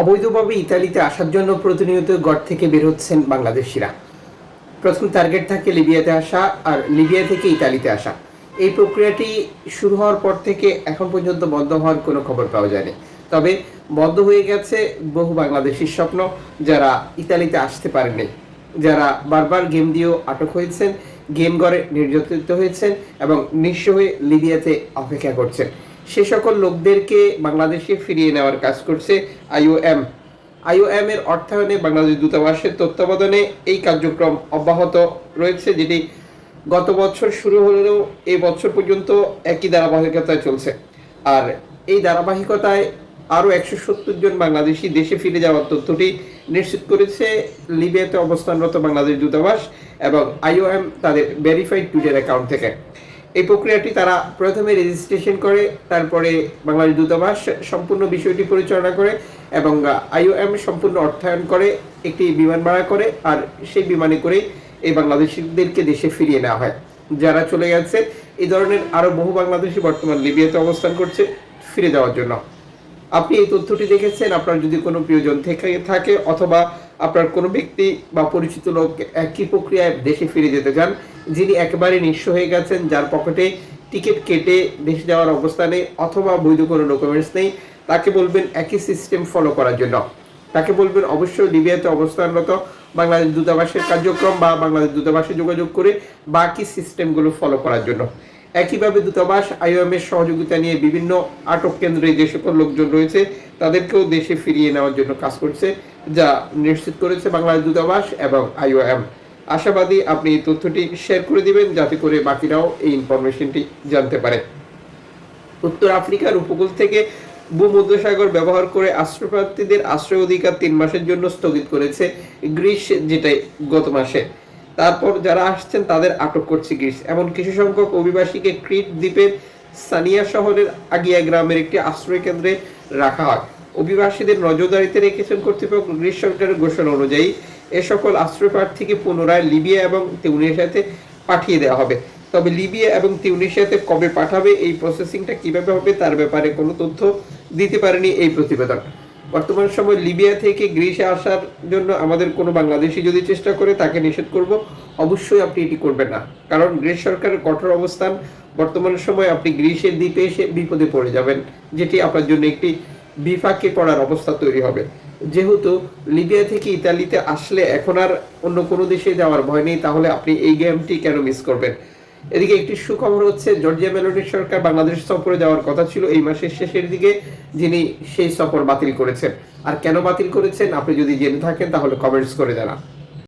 অবৈধভাবে ইতালিতে আসার জন্য প্রতিনিয়ত গড় থেকে বের হচ্ছেন বাংলাদেশিরা। প্রথম টার্গেট থাকে লিবিয়াতে আসা আর লিবিয়া থেকে ইতালিতে আসা। এই প্রক্রিয়াটি শুরু হওয়ার পর থেকে এখন পর্যন্ত বন্ধ হওয়ার কোনো খবর পাওয়া যায়নি। তবে বন্ধ হয়ে গেছে বহু বাংলাদেশির স্বপ্ন যারা ইতালিতে আসতে পারেননি। যারা বারবার গেম দিয়েও আটক হয়েছেন, গেম গড়ে নির্যাতিত হয়েছেন এবং নিঃস্ব হয়ে লিবিয়াতে অপেক্ষা করছেন। সে সকল লোকদেরকে বাংলাদেশে ফিরিয়ে নেওয়ার কাজ করছে আইওএম। আইওএম এর অর্থায়নে বাংলাদেশ দূতাবাসের তত্ত্বাবধানে এই কার্যক্রম অব্যাহত রয়েছে, যেটি গত বছর শুরু হলেও এই বছর পর্যন্ত একই ধারাবাহিকতায় চলছে। আর এই ধারাবাহিকতায় আরও একশো সত্তর জন বাংলাদেশি দেশে ফিরে যাওয়ার তথ্যটি নিশ্চিত করেছে লিবিয়াতে অবস্থানরত বাংলাদেশ দূতাবাস এবং আইওএম তাদের ভেরিফাইড টুইটার অ্যাকাউন্ট থেকে। এই প্রক্রিয়াটি তারা প্রথমে রেজিস্ট্রেশন করে, তারপরে বাংলাদেশ দূতাবাস সম্পূর্ণ বিষয়টি পরিচালনা করে এবং আইওএম সম্পূর্ণ অর্থায়ন করে, একটি বিমান ভাড়া করে আর সেই বিমানে করে এই বাংলাদেশিদেরকে দেশে ফিরিয়ে নেওয়া হয়। যারা চলে গেছে, এই ধরনের আরও বহু বাংলাদেশি বর্তমান লিবিয়াতে অবস্থান করছে, ফিরে যাওয়ার জন্য। আপনি এই তথ্যটি দেখেছেন, আপনার যদি কোনো প্রিয়জন থেকে, থাকে অথবা আপনার কোনো ব্যক্তি বা পরিচিত লোক একই প্রক্রিয়ায় দেশে ফিরে যেতে চান, যিনি একেবারে নিঃস্ব হয়ে গেছেন, যার পকেটে টিকিট কেটে দেশে যাওয়ার অবস্থা নেই অথবা বৈধ কোনো ডকুমেন্টস নেই, তাকে বলবেন একই সিস্টেম ফলো করার জন্য। তাকে বলবেন অবশ্যই লিবিয়াতে অবস্থানরত বাংলাদেশ দূতাবাসের কার্যক্রম বা বাংলাদেশ দূতাবাসে যোগাযোগ করে বাকি সিস্টেমগুলো ফলো করার জন্য। একইভাবে দূতাবাস আইওএম এর সহযোগিতা নিয়ে বিভিন্ন আটক কেন্দ্রে যে সকল লোকজন রয়েছে, তাদেরকেও দেশে ফিরিয়ে নেওয়ার জন্য কাজ করছে, যা নিশ্চিত করেছে বাংলাদেশ দূতাবাস এবং আইওএম। আশাবাদী আপনি এই তথ্যটি শেয়ার করে দিবেন, যাতে করে বাকিরাও এই ইনফরমেশনটি জানতে পারে। উত্তর আফ্রিকার উপকূল থেকে ভূমধ্যসাগর ব্যবহার করে আশ্রয়প্রার্থীদের আশ্রয় অধিকার তিন মাসের জন্য স্থগিত করেছে গ্রিস, যেটাই গত মাসে। তারপর যারা আসছেন, তাদের আটক করছে গ্রিস। এমন কিছু সংখ্যক অভিবাসীকে ক্রিট দ্বীপের সানিয়া শহরের আগিয়া গ্রামের একটি আশ্রয় কেন্দ্রে রাখা হয়। অভিবাসীদের নজরদারিতে রেখেছেন কর্তৃপক্ষ গ্রিস সরকারের ঘোষণা অনুযায়ী, এ সকল আশ্রয় প্রার্থীকে পুনরায় লিবিয়া এবং তিউনিশিয়াতে পাঠিয়ে দেওয়া হবে। তবে লিবিয়া এবং তিউনিশিয়াতে কবে পাঠাবে, এই প্রসেসিংটা কীভাবে হবে, তার ব্যাপারে কোনো তথ্য দিতে পারেনি এই প্রতিবেদন। বর্তমান সময় লিবিয়া থেকে গ্রিসে আসার জন্য আমাদের কোনো বাংলাদেশি যদি চেষ্টা করে তাকে নিষেধ করব, অবশ্যই আপনি এটি করবেন না। কারণ গ্রিস সরকারের কঠোর অবস্থান, বর্তমান সময় আপনি গ্রিসের দ্বীপে এসে বিপদে পড়ে যাবেন, যেটি আপনার জন্য একটি বিপাকে পড়ার অবস্থা তৈরি হবে। যেহেতু লিবিয়া থেকে ইতালিতে আসলে এখন আর অন্য কোনো দেশে যাওয়ার ভয় নেই, তাহলে আপনি এই গেমটি কেন মিস করবেন? এদিকে একটি সুখবর হচ্ছে, জর্জিয়া মেলোনি সরকার বাংলাদেশ সফরে যাওয়ার কথা ছিল, এই মাসের শেষের দিকে যিনি সেই সফর বাতিল করেছেন। আর কেন বাতিল করেছেন, আপনি যদি জেনে থাকেন তাহলে কমেন্টস করে জানান।